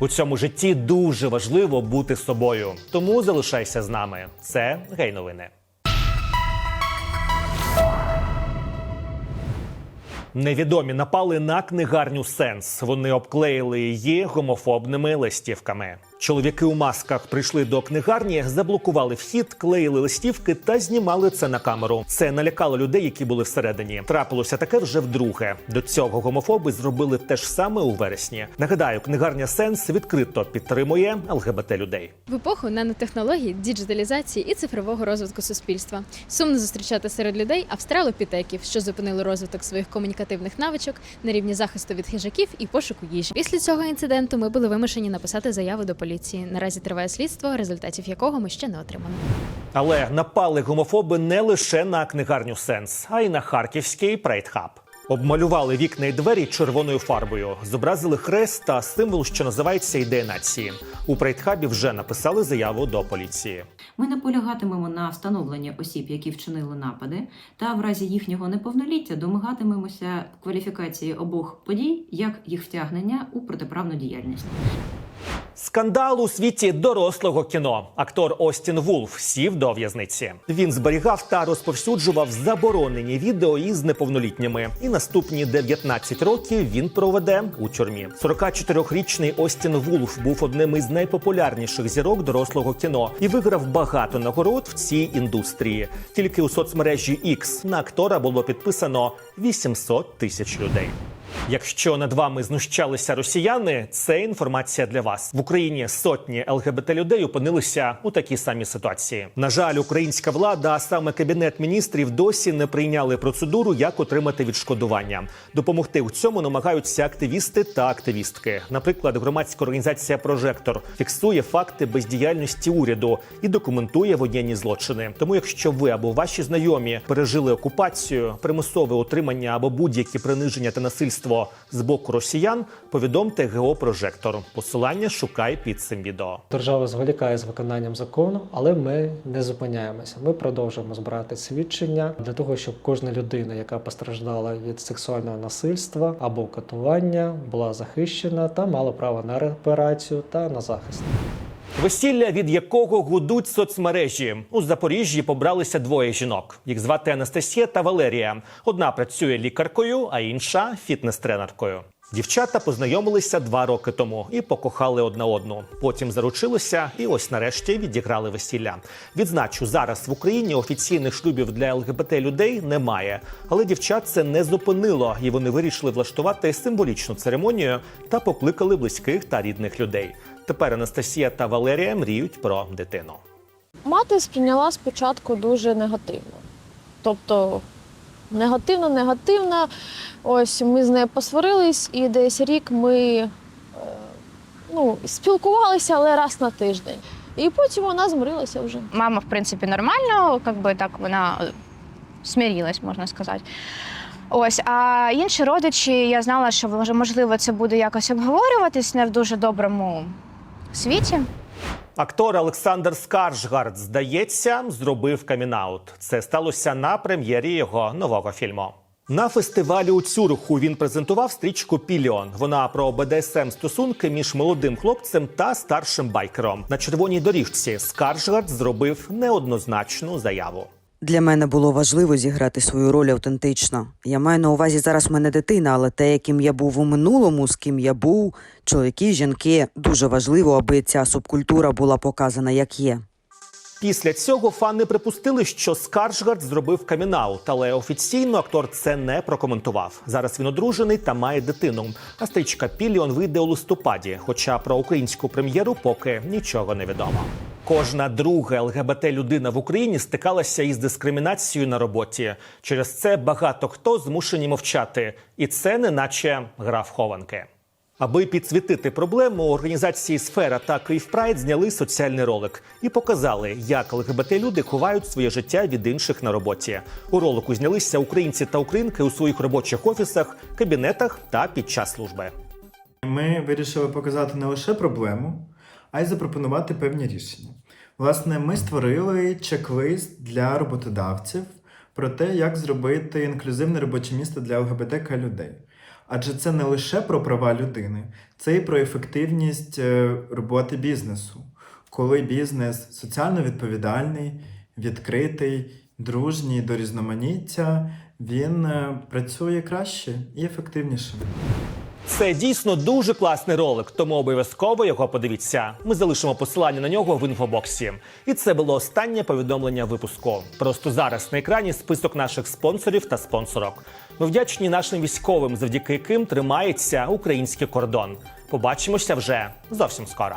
У цьому житті дуже важливо бути собою. Тому залишайся з нами. Це гей новини. Невідомі напали на книгарню Сенс. Вони обклеїли її гомофобними листівками. Чоловіки у масках прийшли до книгарні, заблокували вхід, клеїли листівки та знімали це на камеру. Це налякало людей, які були всередині. Трапилося таке вже вдруге. До цього гомофоби зробили те ж саме у вересні. Нагадаю, книгарня Сенс відкрито підтримує ЛГБТ людей. В епоху нанотехнологій, діджиталізації і цифрового розвитку суспільства сумно зустрічати серед людей австралопітеків, що зупинили розвиток своїх комунікативних навичок на рівні захисту від хижаків і пошуку їжі. Після цього інциденту ми були вимушені написати заяву до поліції. Наразі триває слідство, результатів якого ми ще не отримали. Але напали гомофоби не лише на книгарню Сенс, а й на харківський прайдхаб. Обмалювали вікна й двері червоною фарбою, зобразили хрест та символ, що називається ідея нації. У прайдхабі вже написали заяву до поліції. Ми наполягатимемо на встановленні осіб, які вчинили напади, та в разі їхнього неповноліття домагатимемося кваліфікації обох подій як їх втягнення у протиправну діяльність. Скандал у світі дорослого кіно. Актор Остін Вулф сів до в'язниці. Він зберігав та розповсюджував заборонені відео із неповнолітніми. І наступні 19 років він проведе у тюрмі. 44-річний Остін Вулф був одним із найпопулярніших зірок дорослого кіно і виграв багато нагород в цій індустрії. Тільки у соцмережі X на актора було підписано 800 тисяч людей. Якщо над вами знущалися росіяни, це інформація для вас. В Україні сотні ЛГБТ людей опинилися у такій самій ситуації. На жаль, українська влада, а саме кабінет міністрів, досі не прийняли процедуру, як отримати відшкодування. Допомогти у цьому намагаються активісти та активістки. Наприклад, громадська організація Прожектор фіксує факти бездіяльності уряду і документує воєнні злочини. Тому, якщо ви або ваші знайомі пережили окупацію, примусове утримання або будь-які приниження та насильство з боку росіян, повідомте ГО Прожектор. Посилання шукай під цим відео. Держава зволікає з виконанням закону, але ми не зупиняємося. Ми продовжуємо збирати свідчення для того, щоб кожна людина, яка постраждала від сексуального насильства або катування, була захищена та мала право на репарацію та на захист. Весілля, від якого гудуть соцмережі у Запоріжжі побралися двоє жінок. Їх звати Анастасія та Валерія. Одна працює лікаркою, а інша фітнес-тренеркою. Дівчата познайомилися два роки тому і покохали одна одну. Потім заручилися, і ось нарешті відіграли весілля. Відзначу, зараз в Україні офіційних шлюбів для ЛГБТ людей немає. Але дівчат це не зупинило, і вони вирішили влаштувати символічну церемонію та покликали близьких та рідних людей. Тепер Анастасія та Валерія мріють про дитину. Мати сприйняла спочатку дуже негативно. Тобто негативно, негативно. Ось ми з нею посварились, і десь рік ми е, ну, спілкувалися, але раз на тиждень. І потім вона змирилася вже. Мама, в принципі, нормально, как би так вона смирилась, можна сказати. Ось, а інші родичі, я знала, що може, можливо це буде якось обговорюватись не в дуже доброму світі. Актор Олександр Скаржгард, здається, зробив камінаут. Це сталося на прем'єрі його нового фільму. На фестивалі у Цюриху він презентував стрічку Піліон. Вона про БДСМ стосунки між молодим хлопцем та старшим байкером. На червоній доріжці Скаржгард зробив неоднозначну заяву. Для мене було важливо зіграти свою роль автентично. Я маю на увазі зараз в мене дитина, але те, яким я був у минулому, з ким я був, чоловіки, жінки, дуже важливо, аби ця субкультура була показана як є. Після цього фани припустили, що Скаржгард зробив камінаут, але офіційно актор це не прокоментував. Зараз він одружений та має дитину. А стрічка Піліон вийде у листопаді. Хоча про українську прем'єру поки нічого не відомо. Кожна друга ЛГБТ людина в Україні стикалася із дискримінацією на роботі. Через це багато хто змушені мовчати, і це не наче гра в хованки. Аби підсвітити проблему, організації Сфера та Київпрайд зняли соціальний ролик і показали, як ЛГБТ-люди ховають своє життя від інших на роботі. У ролику знялися українці та українки у своїх робочих офісах, кабінетах та під час служби. Ми вирішили показати не лише проблему, а й запропонувати певні рішення. Власне, ми створили чек-лист для роботодавців про те, як зробити інклюзивне робоче місце для ЛГБТК людей. Адже це не лише про права людини, це і про ефективність е, роботи бізнесу, коли бізнес соціально відповідальний, відкритий, дружній до різноманіття, він е, працює краще і ефективніше. Це дійсно дуже класний ролик, тому обов'язково його подивіться. Ми залишимо посилання на нього в інфобоксі. І це було останнє повідомлення випуску. Просто зараз на екрані список наших спонсорів та спонсорок. Ми вдячні нашим військовим, завдяки яким тримається український кордон. Побачимося вже зовсім скоро.